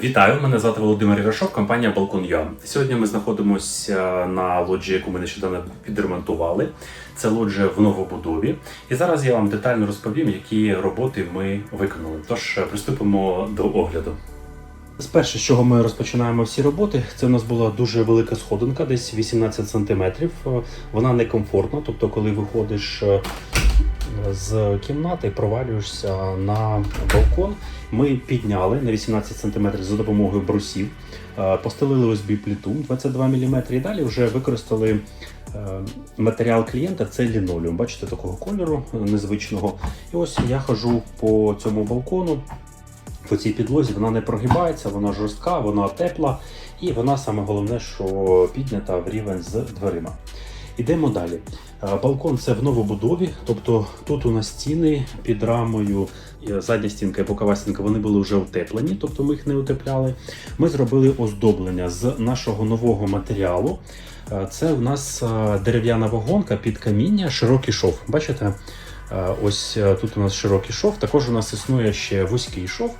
Вітаю, мене звати Володимир Ірашов, компанія Balkon.ua. Сьогодні ми знаходимося на лоджії, яку ми нещодавно підремонтували. Це лоджія в новобудові. І зараз я вам детально розповім, які роботи ми виконали. Тож приступимо до огляду. Спершу, з чого ми розпочинаємо всі роботи, це у нас була дуже велика сходинка, десь 18 см. Вона некомфортна, тобто, коли виходиш е, з кімнати, провалюєшся на балкон. Ми підняли на 18 см за допомогою брусів, е, постелили ОСБ пліту 22 мм і далі вже використали е, матеріал клієнта. Це лінолеум. Бачите, такого кольору е, незвичного. І ось я хожу по цьому балкону. По цій підлозі вона не прогибається, вона жорстка, вона тепла, і вона саме головне, що піднята в рівень з дверима. Ідемо далі. Е, Балкон це в новобудові, тобто тут у нас стіни під рамою, задня стінка і бокова стінка, вони були вже утеплені, тобто ми їх не утепляли. Ми зробили оздоблення з нашого нового матеріалу. Е, Це у нас е, дерев'яна вагонка під каміння, широкий шов. Бачите? Ось тут у нас широкий шов, також у нас існує ще вузький шов.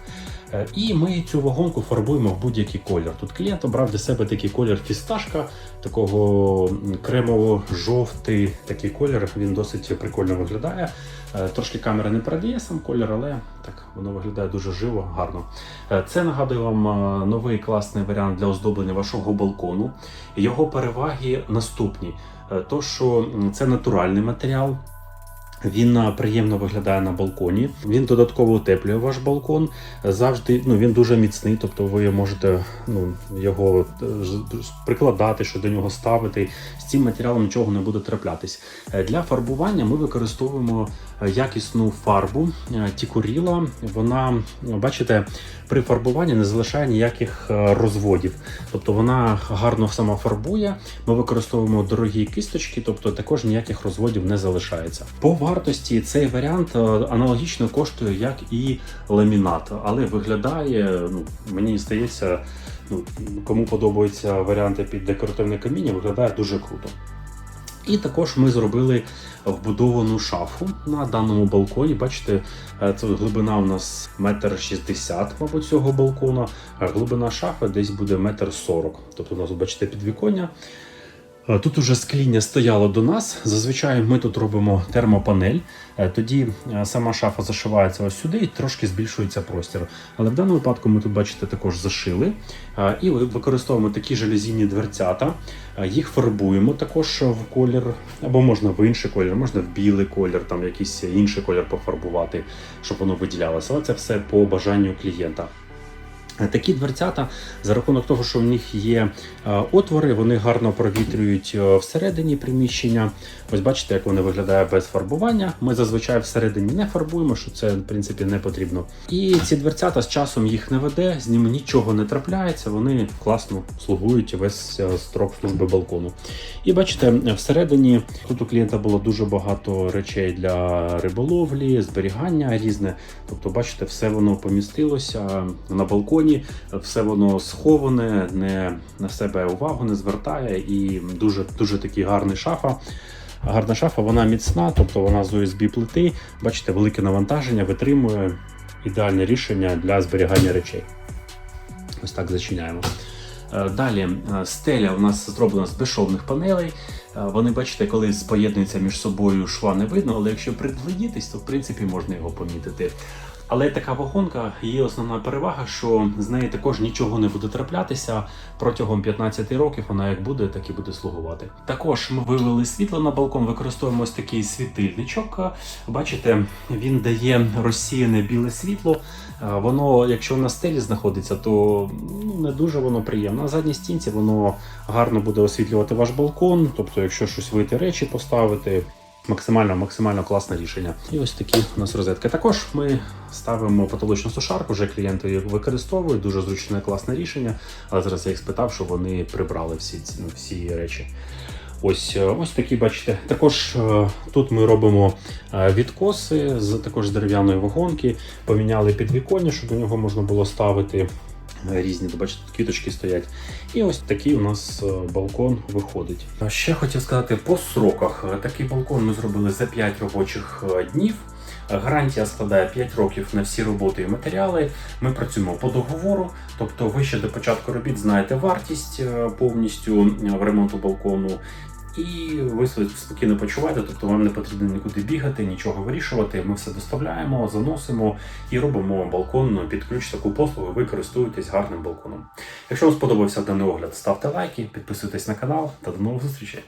Е, І ми цю вагонку фарбуємо в будь-який колір. Тут клієнт обрав для себе такий колір фісташка, такого кремово-жовтий такий колір. Він досить прикольно виглядає. Е, Трошки камера не передає сам колір, але так воно виглядає дуже живо, гарно. Е, Це нагадую вам новий класний варіант для оздоблення вашого балкону. Його переваги наступні: то, що це натуральний матеріал. Він приємно виглядає на балконі. Він додатково утеплює ваш балкон. Завжди ну він дуже міцний, тобто ви можете ну його е, прикладати, що до нього ставити. З цим матеріалом нічого не буде траплятись. Е, Для фарбування ми використовуємо якісну фарбу е, Тікуріла. Вона, бачите, при фарбуванні не залишає ніяких е, розводів. Тобто вона гарно сама фарбує. Ми використовуємо дорогі кисточки, тобто також ніяких розводів не залишається. По вартості цей варіант е, аналогічно коштує, як і ламінат, але виглядає, ну мені здається, ну кому подобаються варіанти під декоративне каміння, виглядає дуже круто. І також ми зробили вбудовану шафу на даному балконі. Бачите, е, це глибина у нас метр шістдесят, мабуть, цього балкона, а глибина шафи десь буде метр сорок. Тобто у нас, бачите, підвіконня. Е, Тут уже скління стояло до нас. Зазвичай ми тут робимо термопанель. Е, Тоді е, сама шафа зашивається ось сюди і трошки збільшується простір. Але в даному випадку ми тут, бачите, також зашили. І використовуємо такі железінні дверцята. Їх фарбуємо також в колір, або можна в інший колір, можна в білий колір, там якийсь інший колір пофарбувати, щоб воно виділялося. Але це все по бажанню клієнта. Такі дверцята, за рахунок того, що в них є е, отвори, вони гарно провітрюють е, всередині приміщення. Ось бачите, як вони виглядає без фарбування. Ми зазвичай всередині не фарбуємо, що це в принципі не потрібно. І ці дверцята з часом їх не веде, з ними нічого не трапляється. Вони класно слугують весь е, строк служби балкону. І бачите, всередині тут у клієнта було дуже багато речей для риболовлі, зберігання різне. Тобто, бачите, все воно помістилося на балконі, все воно сховане, не на себе увагу не звертає і дуже дуже такий гарний шафа. Гарна шафа, вона міцна, тобто вона з ОСБ плити. Бачите, велике навантаження витримує ідеальне рішення для зберігання речей. Ось так зачиняємо. Е, Далі е, стеля у нас зроблена з безшовних панелей. Е, Вони, бачите, коли поєднуються між собою, шва не видно, але якщо приглядітись, то в принципі можна його помітити. Але така вагонка є основна перевага, що з неї також нічого не буде траплятися протягом 15 років. Вона як буде, так і буде слугувати. Також ми вивели світло на балкон, використовуємо ось такий світильничок. Бачите, він дає розсіяне біле світло. Воно, якщо на стелі знаходиться, то ну, не дуже воно приємно. На задній стінці воно гарно буде освітлювати ваш балкон. Тобто, якщо щось вийти речі поставити. Максимально максимально класне рішення. І ось такі у нас розетки. Також ми ставимо потолочну сушарку, вже клієнти її використовують. Дуже зручне класне рішення. Але зараз я їх спитав, щоб вони прибрали всі ці ну, всі речі. Ось е, ось такі, бачите. Також е, тут ми робимо е, відкоси з також дерев'яної вагонки. Поміняли підвіконня, щоб до нього можна було ставити різні. то Бачите, квіточки стоять. І ось такий у нас е, балкон виходить. Ще хотів сказати по сроках. Е, Такий балкон ми зробили за 5 робочих е, днів. Гарантія складає 5 років на всі роботи і матеріали. Ми працюємо по договору, тобто ви ще до початку робіт знаєте вартість е, повністю е, ремонту балкону. І ви спокійно почуваєте, тобто вам не потрібно нікуди бігати, нічого вирішувати. Ми все доставляємо, заносимо і робимо балкон під ключ таку послугу. Ви користуєтесь гарним балконом. Якщо вам сподобався даний огляд, ставте лайки, підписуйтесь на канал та до нових зустрічей.